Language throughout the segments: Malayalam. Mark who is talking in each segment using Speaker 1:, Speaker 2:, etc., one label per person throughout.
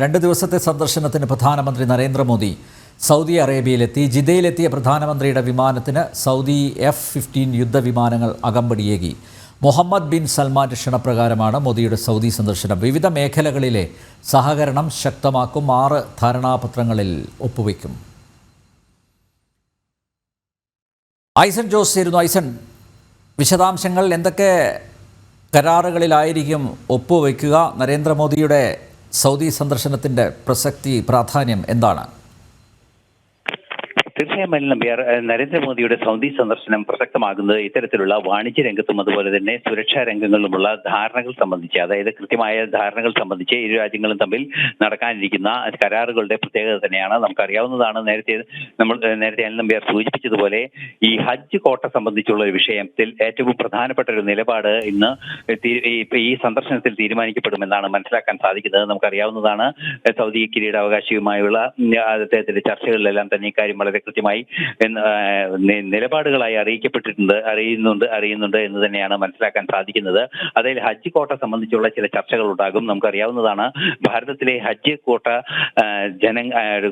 Speaker 1: രണ്ട് ദിവസത്തെ സന്ദർശനത്തിന് പ്രധാനമന്ത്രി നരേന്ദ്രമോദി സൗദി അറേബ്യയിലെത്തി. ജിദ്ദയിലെത്തിയ പ്രധാനമന്ത്രിയുടെ വിമാനത്തിന് സൗദി എഫ് ഫിഫ്റ്റീൻ യുദ്ധവിമാനങ്ങൾ അകമ്പടിയേകി. മുഹമ്മദ് ബിൻ സൽമാന്റെ ക്ഷണപ്രകാരമാണ് മോദിയുടെ സൗദി സന്ദർശനം. വിവിധ മേഖലകളിലെ സഹകരണം ശക്തമാക്കും. ആറ് ധാരണാപത്രങ്ങളിൽ ഒപ്പുവയ്ക്കും ഐസൻ ജോസ് ചേരുന്നു. ഐസൻ വിശദാംശങ്ങൾ എന്തൊക്കെ കരാറുകളിലായിരിക്കും ഒപ്പുവയ്ക്കുക നരേന്ദ്രമോദിയുടെ സൗദി സന്ദർശനത്തിന്റെ പ്രസക്തി പ്രാധാന്യം എന്താണ്?
Speaker 2: അനിൽ നമ്പ്യാർ നരേന്ദ്രമോദിയുടെ സൗദി സന്ദർശനം പ്രസക്തമാകുന്നത് ഇത്തരത്തിലുള്ള വാണിജ്യ രംഗത്തും അതുപോലെ തന്നെ സുരക്ഷാ രംഗങ്ങളിലുമുള്ള ധാരണകൾ സംബന്ധിച്ച് അതായത് കൃത്യമായ ധാരണകൾ സംബന്ധിച്ച് ഇരു രാജ്യങ്ങളും തമ്മിൽ നടക്കാനിരിക്കുന്ന കരാറുകളുടെ പ്രത്യേകത തന്നെയാണ് നമുക്കറിയാവുന്നതാണ്. നേരത്തെ നമ്മൾ നേരത്തെ അനിൽ നമ്പ്യാർ സൂചിപ്പിച്ചതുപോലെ ഈ ഹജ്ജ് കോട്ട സംബന്ധിച്ചുള്ള ഒരു വിഷയത്തിൽ ഏറ്റവും പ്രധാനപ്പെട്ട ഒരു നിലപാട് ഇന്ന് ഈ സന്ദർശനത്തിൽ തീരുമാനിക്കപ്പെടുമെന്നാണ് മനസ്സിലാക്കാൻ സാധിക്കുന്നത്. നമുക്കറിയാവുന്നതാണ് സൗദി കിരീടാവകാശിയുമായുള്ള അദ്ദേഹത്തിന്റെ ചർച്ചകളിലെല്ലാം തന്നെ ഇക്കാര്യം വളരെ കൃത്യമായി നി- നിലപാടുകളായി അറിയിക്കപ്പെട്ടിട്ടുണ്ട് അറിയുന്നുണ്ട് അറിയുന്നുണ്ട് എന്ന് തന്നെയാണ് മനസ്സിലാക്കാൻ സാധിക്കുന്നത്. അതിൽ ഹജ്ജ് കോട്ട സംബന്ധിച്ചുള്ള ചില ചർച്ചകൾ ഉണ്ടാകും നമുക്കറിയാവുന്നതാണ്. ഭാരതത്തിലെ ഹജ്ജ് കോട്ട ജന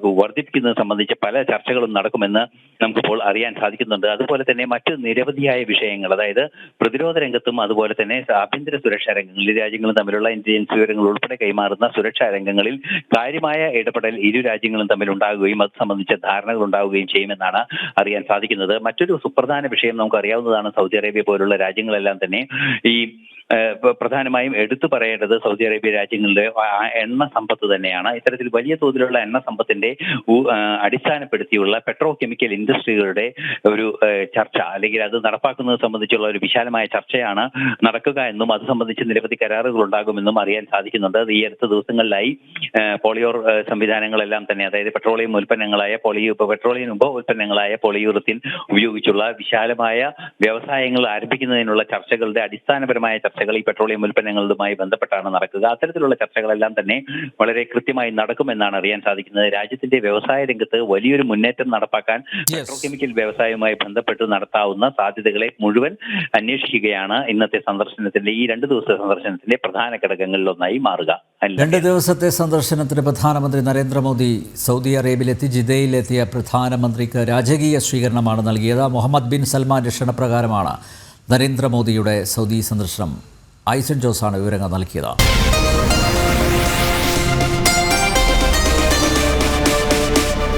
Speaker 2: വർദ്ധിപ്പിക്കുന്നത് സംബന്ധിച്ച് പല ചർച്ചകളും നടക്കുമെന്ന് നമുക്കിപ്പോൾ അറിയാൻ സാധിക്കുന്നുണ്ട്. അതുപോലെ തന്നെ മറ്റ് നിരവധിയായ വിഷയങ്ങൾ അതായത് പ്രതിരോധ രംഗത്തും അതുപോലെ തന്നെ ആഭ്യന്തര സുരക്ഷാ രംഗങ്ങളിൽ രാജ്യങ്ങളും തമ്മിലുള്ള ഇന്റലിജൻസ് വിവരങ്ങൾ ഉൾപ്പെടെ കൈമാറുന്ന സുരക്ഷാ രംഗങ്ങളിൽ കാര്യമായ ഇടപെടൽ ഇരു രാജ്യങ്ങളും തമ്മിൽ ഉണ്ടാകുകയും അത് സംബന്ധിച്ച ധാരണകൾ ഉണ്ടാവുകയും ചെയ്യുമെന്നാണ് അറിയാൻ സാധിക്കുന്നത്. മറ്റൊരു സുപ്രധാന വിഷയം നമുക്ക് അറിയാവുന്നതാണ് സൗദി അറേബ്യ പോലുള്ള രാജ്യങ്ങളെല്ലാം തന്നെ ഈ പ്രധാനമായും എടുത്തു പറയേണ്ടത് സൗദി അറേബ്യ രാജ്യങ്ങളുടെ എണ്ണ സമ്പത്ത് തന്നെയാണ്. ഇത്തരത്തിൽ വലിയ തോതിലുള്ള എണ്ണ സമ്പത്തിന്റെ അടിസ്ഥാനപ്പെടുത്തിയുള്ള പെട്രോ കെമിക്കൽ ഇൻഡസ്ട്രികളുടെ ഒരു ചർച്ച അല്ലെങ്കിൽ അത് നടപ്പാക്കുന്നത് സംബന്ധിച്ചുള്ള ഒരു വിശാലമായ ചർച്ചയാണ് നടക്കുക എന്നും അത് സംബന്ധിച്ച് നിരവധി കരാറുകൾ ഉണ്ടാകുമെന്നും അറിയാൻ സാധിക്കുന്നുണ്ട്. ഈ അടുത്ത ദിവസങ്ങളിലായി പോളിയോർ സംവിധാനങ്ങളെല്ലാം തന്നെ അതായത് പെട്രോളിയം ഉൽപ്പന്നങ്ങളായ പോളിയോ പെട്രോളിയം ഉപ ഉൽപ്പന്നങ്ങളായ പോളിയൂറത്തിൻ ഉപയോഗിച്ചുള്ള വിശാലമായ വ്യവസായങ്ങൾ ആരംഭിക്കുന്നതിനുള്ള ചർച്ചകളുടെ അടിസ്ഥാനപരമായ ചർച്ചകൾ ഈ പെട്രോളിയം ഉൽപ്പന്നങ്ങളുമായി ബന്ധപ്പെട്ടാണ് നടക്കുക. അത്തരത്തിലുള്ള ചർച്ചകളെല്ലാം തന്നെ വളരെ കൃത്യമായി നടക്കുമെന്നാണ് അറിയാൻ സാധിക്കുന്നത്. രാജ്യത്തിന്റെ വ്യവസായ രംഗത്ത് വലിയൊരു മുന്നേറ്റം നടപ്പാക്കാൻ പെട്രോകെമിക്കൽ വ്യവസായവുമായി ബന്ധപ്പെട്ട് നടത്താവുന്ന സാധ്യതകളെ മുഴുവൻ അന്വേഷിക്കുകയാണ് ഇന്നത്തെ സന്ദർശനത്തിന്റെ ഈ രണ്ട് ദിവസത്തെ സന്ദർശനത്തിന്റെ പ്രധാന ഘടകങ്ങളിലൊന്നായി മാറുക.
Speaker 1: രണ്ട് ദിവസത്തെ സന്ദർശനത്തിന് പ്രധാനമന്ത്രി നരേന്ദ്രമോദി സൗദി അറേബ്യയിലെത്തി ജിദ്ദയിലെത്തിയ പ്രധാനമന്ത്രിക്ക് രാജകീയ സ്വീകരണമാണ് നൽകിയത്. മുഹമ്മദ് ബിൻ സൽമാന്റെ ക്ഷണപ്രകാരമാണ് നരേന്ദ്രമോദിയുടെ സൗദി സന്ദർശനം ഐസൻ ജോസാണ് വിവരങ്ങൾ നൽകിയത്.